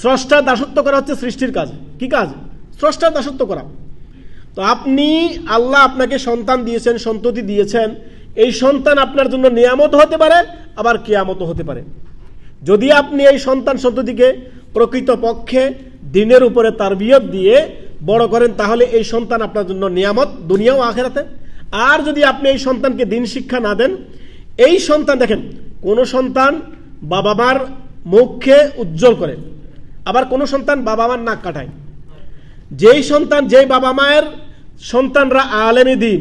স্রষ্টার দাসত্ব করা হচ্ছে সৃষ্টির কাজ। কি কাজ? স্রষ্টার দাসত্ব করা। তো আপনি, আল্লাহ আপনাকে সন্তান দিয়েছেন, সন্ততি দিয়েছেন। এই সন্তান আপনার জন্য নিয়ামত হতে পারে, আবার কেয়ামত হতে পারে। যদি আপনি এই সন্তান সন্ততিকে প্রকৃত পক্ষে দিনের উপরে তারবিয়ত দিয়ে বড় করেন, তাহলে এই সন্তান আপনার জন্য নিয়ামত দুনিয়াও আখেরাতে। আর যদি আপনি এই সন্তানকে দিন শিক্ষা না দেন, এই সন্তান দেখেন, কোনো সন্তান বাবা মার মুখকে উজ্জ্বল করে। আবার কোনো সন্তান বাবা মার নাক কাটায়। যেই সন্তান যেই বাবা মায়ের সন্তানরা আলেমে দিন,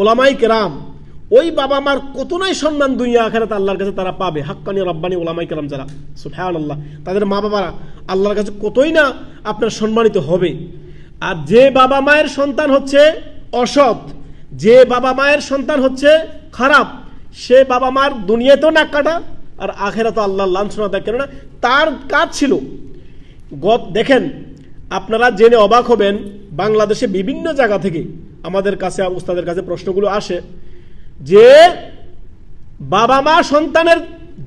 ওলামাই কেরাম, ওই বাবা মার কত নাই সম্মান দুনিয়া আখেরাত আল্লাহর কাছে তারা পাবে। হাক্কানি রব্বানি ওলামাই কেরাম যারা সুফহান আল্লাহ তাদের মা বাবারা আল্লাহর কাছে কতই না আপনার সম্মানিত হবে। আর যে বাবা মায়ের সন্তান হচ্ছে অসৎ, যে বাবা মায়ের সন্তান হচ্ছে খারাপ, সে বাবা মার দুনিয়াতেও নাক কাটা, আর আখেরা তো আল্লাহ লাঞ্ছনা দেয়। কেননা তার কাজ ছিল গত দেখেন, আপনারা জেনে অবাক হবেন, বাংলাদেশে বিভিন্ন জায়গা থেকে আমাদের কাছে, উস্তাদের কাছে প্রশ্নগুলো আসে যে, বাবা মা সন্তানের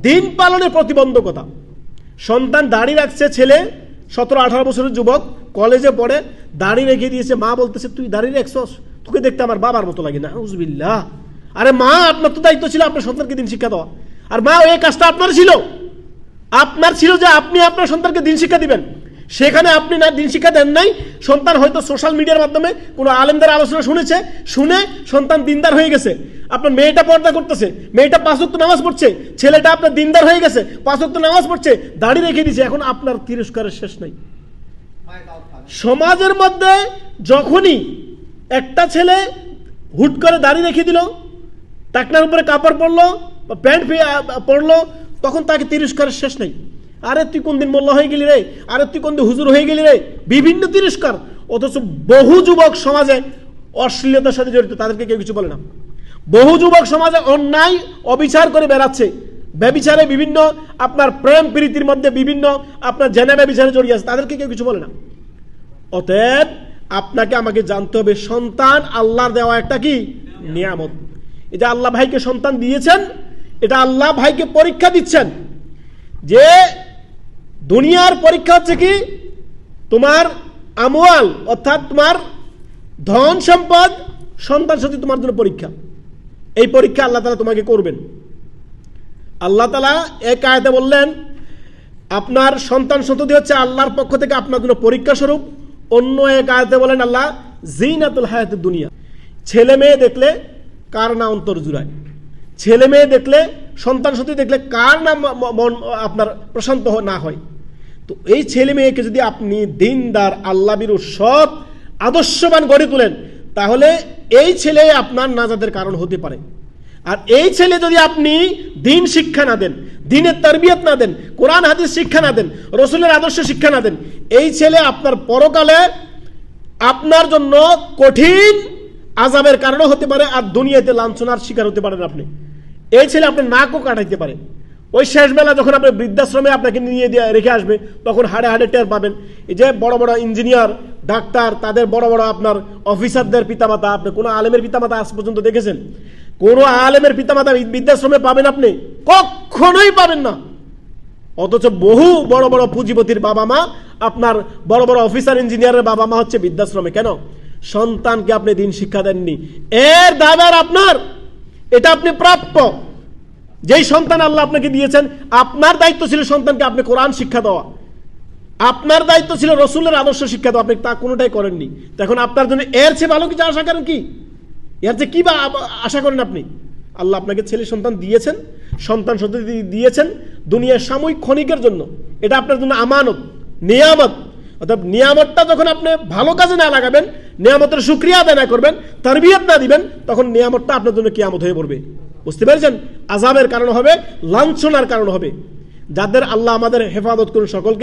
দিন পালনের প্রতিবন্ধকতা। সন্তান দাড়ি রাখছে ছেলে, সতেরো, আঠারো বছরের যুবক, কলেজে পড়ে, দাড়ি রেখে দিয়েছে, মা বলতেছে, তুই দাড়ি রেখছস? তোকে দেখতে আমার বাবার মতো লাগে না। উজবিল্লাহ আরে মা, আপনার তো দায়িত্ব ছিল আপনার সন্তানকে দিন শিক্ষা দেওয়া। আর মা, ওই কাজটা আপনার ছিল। আপনার ছিল যে আপনি আপনার সন্তানকে দিন শিক্ষা দিবেন। সেখানে আপনি না দিন শিক্ষা দেন নাই, সন্তান হয়তো সোশ্যাল মিডিয়ার মাধ্যমে কোনো আলেমদের আলোচনা শুনেছে, শুনে সন্তান দিনদার হয়ে গেছে। আপনার মেয়েটা পর্দা করতেছে, মেয়েটা পাঁচক্ত নামাজ পড়ছে, ছেলেটা আপনার দিনদার হয়ে গেছে পাঁচক্ত নামাজ পড়ছে, দাড়ি রেখে দিয়েছে, এখন আপনার তিরস্কারের শেষ নাই। সমাজের মধ্যে যখনই একটা ছেলে হুট করে দাড়ি রেখে দিল, টাকনার উপরে কাপড় পরলো প্যান্ট পরলো তখন তাকে তিরস্কারের শেষ নেই। আরে তুই কোন দিন মোল্লা হয়ে গেলি রে? আরে তুই কোন দিন হুজুর হয়ে গেলি রে? বিভিন্ন তিরস্কার। অথচ বহু যুবক সমাজে অশ্লীলতার সাথে জড়িত, তাদেরকে কেউ কিছু বলে না। বহু যুবক সমাজে অন্যায়, অবিচার করে বেড়াচ্ছে। ব্যবিচারে বিভিন্ন আপনার প্রেম প্রীতির মধ্যে বিভিন্ন আপনার জেনে ব্যবিচারে জড়িয়ে আছে, তাদেরকে কেউ কিছু বলে না। অতএব আপনাকে আমাকে জানতে হবে, সন্তান আল্লাহর দেওয়া একটা কি? নিয়ামত। এই যে আল্লাহ ভাইকে সন্তান দিয়েছেন এটা আল্লাহ ভাইকে পরীক্ষা দিচ্ছেন যে দুনিয়ার পরীক্ষা হচ্ছে কি? তোমার আমওয়াল, অর্থাৎ তোমার ধন সম্পদ, সন্তান সাথে তোমার জন্য পরীক্ষা। এই পরীক্ষা আল্লাহ তালা তোমাকে করবেন। আল্লাহ তালা এক আয়তে বললেন, আপনার সন্তান সন্ততি হচ্ছে আল্লাহর পক্ষ থেকে আপনার জন্য পরীক্ষা স্বরূপ। অন্য এক আয়তে বলেন, আল্লাহ জিনাতুল হায়াতের দুনিয়া। ছেলে মেয়ে দেখলে কার না অন্তর জুড়ায়? ছেলে মেয়ে দেখলে, সন্তান সন্ততি দেখলে কার না মন, আপনার প্রশান্ত না হয়? তো এই ছেলে মেয়েকে যদি আপনি দিনদার আল্লাহ বিরু সৎ, আদর্শবান গড়ে তোলেন, তাহলে এই ছেলে আপনার নাজাদের কারণ হতে পারে। আর এই ছেলে যদি আপনি দিন শিক্ষা না দেন, দিনের তরবিয়ত না দেন, কোরআন, হাদিস শিক্ষা না দেন, রসুলের আদর্শ শিক্ষা না দেন, এই ছেলে আপনার পরকালে আপনার জন্য কঠিন আজাবের কারণও হতে পারে আর দুনিয়াতে লাঞ্ছনার শিকার হতে পারেন আপনি। এই ছেলে আপনি নাকও কাটাইতে পারে। ওই শেষবেলা যখন আপনি বৃদ্ধাশ্রমে আপনাকে নিয়ে দিয়ে রেখে আসবে, তখন হাড়ে হাড়ে টের পাবেন। এই যে বড় বড় ইঞ্জিনিয়ার, ডাক্তার, তাদের বড় বড় আপনার অফিসারদের পিতামাতা, আপনি কোনো আলেমের পিতামাতা আজ পর্যন্ত দেখেছেন? কোনো আলেমের পিতামাতা বৃদ্ধাশ্রমে পাবেন আপনি? কখনোই পাবেন না। অথচ বহু বড় বড় পুঁজিপতির বাবা মা, আপনার বড় বড় অফিসার ইঞ্জিনিয়ারের বাবা মা হচ্ছে বৃদ্ধাশ্রমে। কেন? সন্তানকে আপনি দিন শিক্ষা দেননি। এর দাবার আপনার। এটা আপনি প্রাপ্য। যেই সন্তান আল্লাহ আপনাকে দিয়েছেন, আপনার দায়িত্ব ছিল সন্তানকে আপনি কোরআন শিক্ষা দেওয়া। আপনার দায়িত্ব ছিল রসুলের আদর্শ শিক্ষা দেওয়া। আপনি তা কোনোটাই করেননি। এখন আপনার জন্য এর চেয়ে ভালো কিছু আশা করেন কি? এর যে কি বা আশা করেন আপনি? আল্লাহ আপনাকে ছেলে সন্তান দিয়েছেন, সন্তান সন্ততি দিয়েছেন দুনিয়ার সাময়িক ক্ষণিকের জন্য। এটা আপনার জন্য আমানত, নিয়ামত। অর্থাৎ নিয়ামতটা যখন আপনি ভালো কাজে না লাগাবেন নিয়ামতের সুক্রিয়া আদায় না করবেন, তারবিয়ত না দিবেন, তখন নিয়ামতটা আপনার জন্য কিয়ামত হয়ে পড়বে। বুঝতে পেরেছেন? আজামের কারণ হবে, লাঞ্ছনার কারণ হবে। যাদের আল্লাহ আমাদের হেফাজত করুন সকলকে